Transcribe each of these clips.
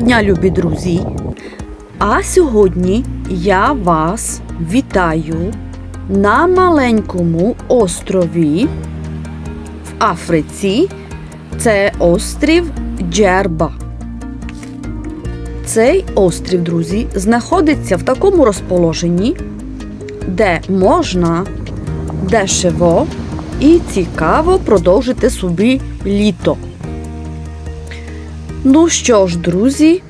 дня, любі друзі! А сьогодні я вас вітаю на маленькому острові в Африці. Це острів Джерба. Цей острів, друзі, знаходиться в такому розположенні, де можна дешево і цікаво продовжити собі літо. Ну що ж, друзі,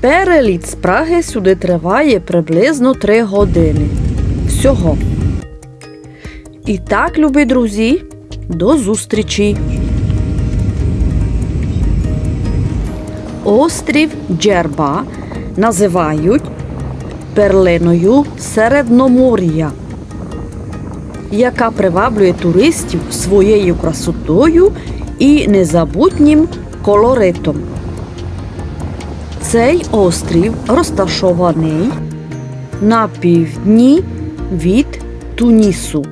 переліт з Праги сюди триває приблизно 3 години. Всього. І так, любі друзі, до зустрічі! Острів Джерба називають перлиною Середномор'я, яка приваблює туристів своєю красотою і незабутнім колоритом. Цей острів розташований на півдні від Тунісу.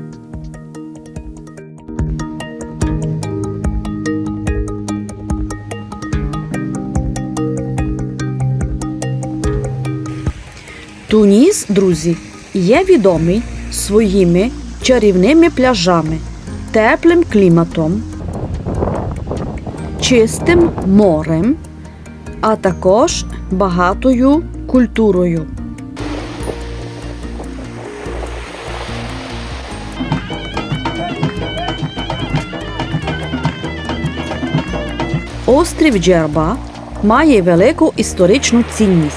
Туніс, друзі, є відомий своїми чарівними пляжами, теплим кліматом, чистим морем, а також багатою культурою. Острів Джерба має велику історичну цінність,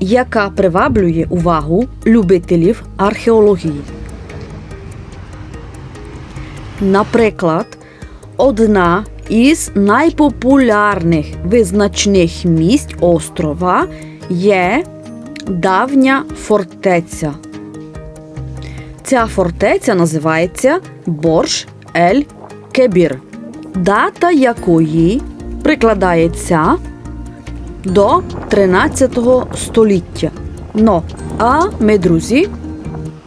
яка приваблює увагу любителів археології. Наприклад, одна із найпопулярних визначних місць острова є давня фортеця. Ця фортеця називається Борш Ель Кебір, дата якої прикладається до 13 століття. Ну, а ми, друзі,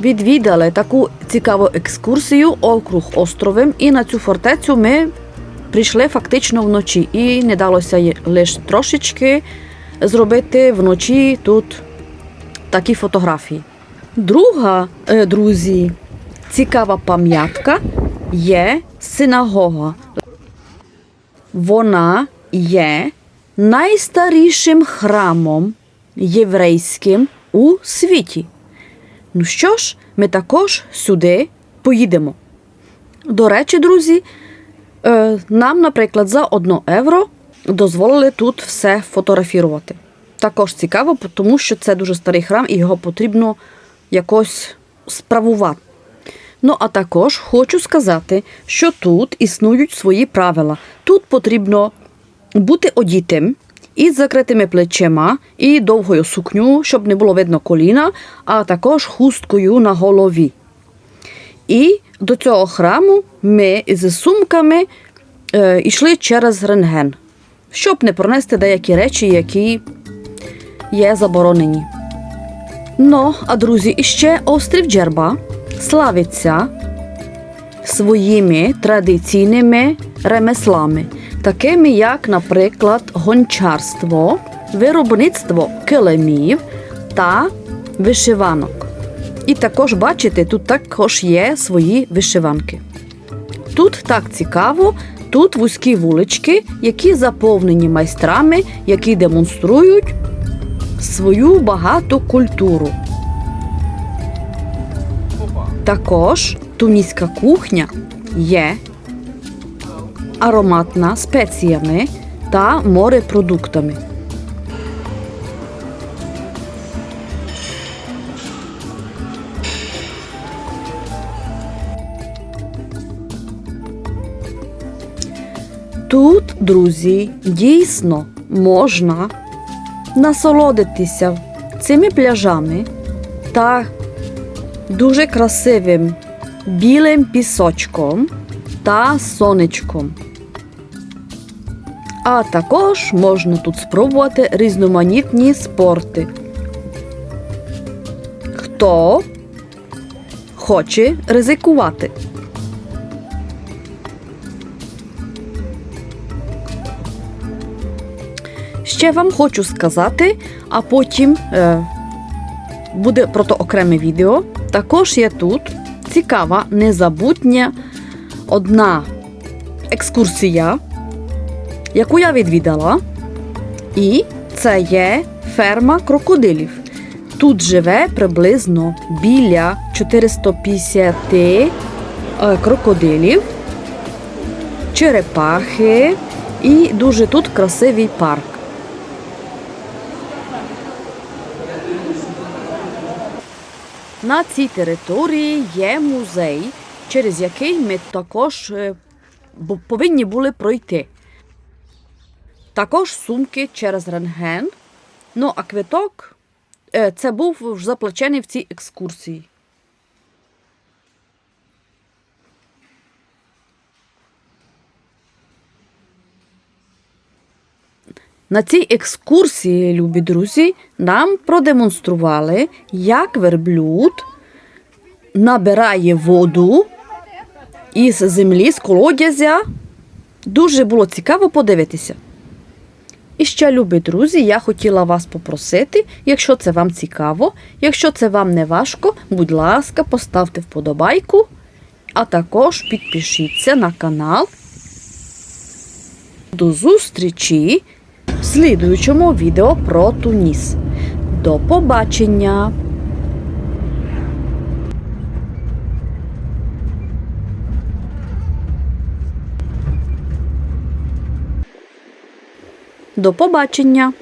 відвідали таку цікаву екскурсію округ островом, і на цю фортецю ми прийшли фактично вночі. І не далося лише трошечки зробити вночі тут такі фотографії. Друга, е, друзі, цікава пам'ятка є синагога. Вона є найстарішим храмом єврейським у світі. Ну що ж, ми також сюди поїдемо. До речі, друзі, нам, наприклад, за 1 євро дозволили тут все фотографувати. Також цікаво, тому що це дуже старий храм і його потрібно якось справувати. Ну, а також хочу сказати, що тут існують свої правила. Тут потрібно бути одітим із закритими плечима і довгою сукню, щоб не було видно коліна, а також хусткою на голові. І до цього храму ми з сумками е, йшли через рентген, щоб не пронести деякі речі, які є заборонені. Ну, а друзі, іще острів Джерба славиться своїми традиційними ремеслами, такими як, наприклад, гончарство, виробництво килимів та вишиванок. І також, бачите, тут також є свої вишиванки. Тут так цікаво, тут вузькі вулички, які заповнені майстрами, які демонструють свою багату культуру. Також туніська кухня є ароматна спеціями та морепродуктами. Тут, друзі, дійсно можна насолодитися цими пляжами та дуже красивим білим пісочком та сонечком. А також можна тут спробувати різноманітні спорти. Хто хоче ризикувати? Ще вам хочу сказати, а потім е, буде про то окреме відео. Також є тут цікава, незабутня одна екскурсія, яку я відвідала. І це є ферма крокодилів. Тут живе приблизно біля 450 е, крокодилів, черепахи і дуже тут красивий парк. На цій території є музей, через який ми також е, повинні були пройти. Також сумки через рентген. Ну, а квиток е, це був заплачений в цій екскурсії. На цій екскурсії, любі друзі, нам продемонстрували, як верблюд набирає воду із землі, з колодязя. Дуже було цікаво подивитися. І ще, любі друзі, я хотіла вас попросити, якщо це вам цікаво, якщо це вам не важко, будь ласка, поставте вподобайку, а також підпишіться на канал. До зустрічі в слідуючому відео про Туніс. До побачення! До побачення!